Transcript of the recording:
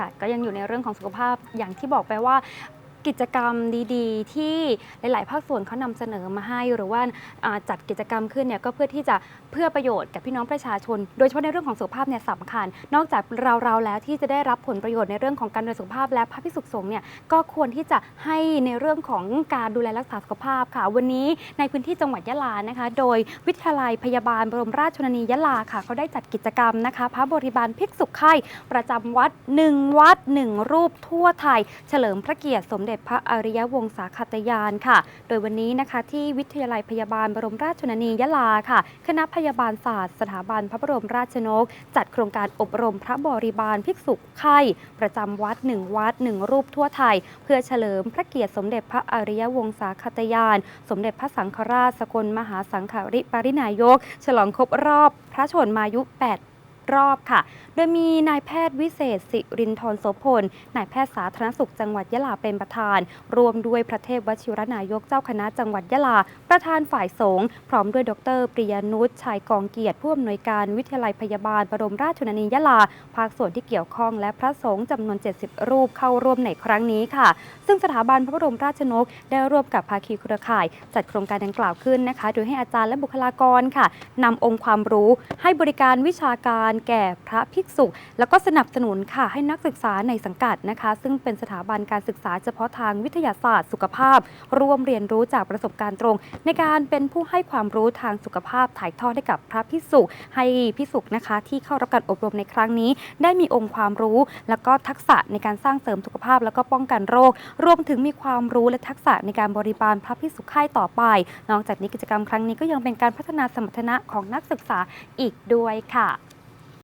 ค่ะ ก็ยังอยู่ในเรื่องของสุขภาพอย่างที่บอกไปว่า กิจกรรมดีๆ ที่หลาย ๆ ภาคส่วนเขานำเสนอมาให้ หรือว่าอ่าจัดกิจกรรมขึ้นเนี่ยก็เพื่อที่จะเพื่อประโยชน์กับพี่น้องประชาชน โดยเฉพาะในเรื่องของสุขภาพเนี่ยสำคัญ นอกจากเราเราๆแล้วที่จะได้รับผลประโยชน์ในเรื่องของการดูแลสุขภาพและพระพิสุขสงฆ์เนี่ยก็ควรที่จะให้ในเรื่องของการดูแลรักษาสุขภาพค่ะ วันนี้ในพื้นที่จังหวัดยะลานะคะ โดยวิทยาลัยพยาบาลบรมราชชนนียะลาค่ะเขาได้จัดกิจกรรมนะคะ พระบริบาลภิกษุไข่ประจำวัดหนึ่งวัดหนึ่งรูปทั่วไทย เฉลิมพระเกียรติสมเด็จพระอริยวงศาคตยานค่ะ โดยวันนี้นะคะที่วิทยาลัยพยาบาลบรมราชชนนียะลาค่ะ คณะพยาบาลศาสตร์ สถาบันพระบรมราชนก จัดโครงการอบรมพระบริบาลภิกษุไข่ประจำวัดหนึ่งวัดหนึ่งรูปทั่วไทย เพื่อเฉลิมพระเกียรติสมเด็จพระอริยวงศาคตยาน สมเด็จพระสังฆราชสกลมหาสังฆริปรินายก ฉลองครบรอบพระชนมายุ 8 รอบค่ะ โดยมีนายแพทย์วิเศษสิรินทรโสพล นายแพทย์สาธารณสุขจังหวัดยะลาเป็นประธาน รวมด้วยพระเทพวชิรนายกเจ้าคณะจังหวัดยะลา ประธานฝ่ายสงฆ์พร้อมด้วยดร ปริยานุชชัยกองเกียรติผู้อำนวยการวิทยาลัยพยาบาลบรมราชชนนียะลา ภาคส่วนที่เกี่ยวข้องและพระสงฆ์จำนวน 70 รูปเข้าร่วมในครั้งนี้ค่ะ ซึ่งสถาบันพระบรมราชนกได้ร่วมกับภาคีเครือข่าย จัดโครงการดังกล่าวขึ้นนะคะ โดยให้อาจารย์และบุคลากรค่ะนำองค์ความรู้ให้บริการวิชาการแก่พระภิกษุ แล้วก็สนับสนุนค่ะให้นักศึกษาในสังกัดนะคะ ซึ่งเป็นสถาบันการศึกษาเฉพาะทางวิทยาศาสตร์ สุขภาพ ร่วมเรียนรู้จากประสบการณ์ตรง ในการเป็นผู้ให้ความรู้ทางสุขภาพถ่ายทอดให้กับพระภิกษุ ให้ภิกษุนะคะที่เข้ารับการอบรมในครั้งนี้ ได้มีองค์ความรู้ แล้วก็ทักษะในการสร้างเสริมสุขภาพ แล้วก็ป้องกันโรค รวมถึงมีความรู้และทักษะในการบริบาลพระภิกษุค่ายต่อไป นอกจากนี้กิจกรรมครั้งนี้ก็ยังเป็นการพัฒนาสมรรถนะของนักศึกษาอีกด้วยค่ะ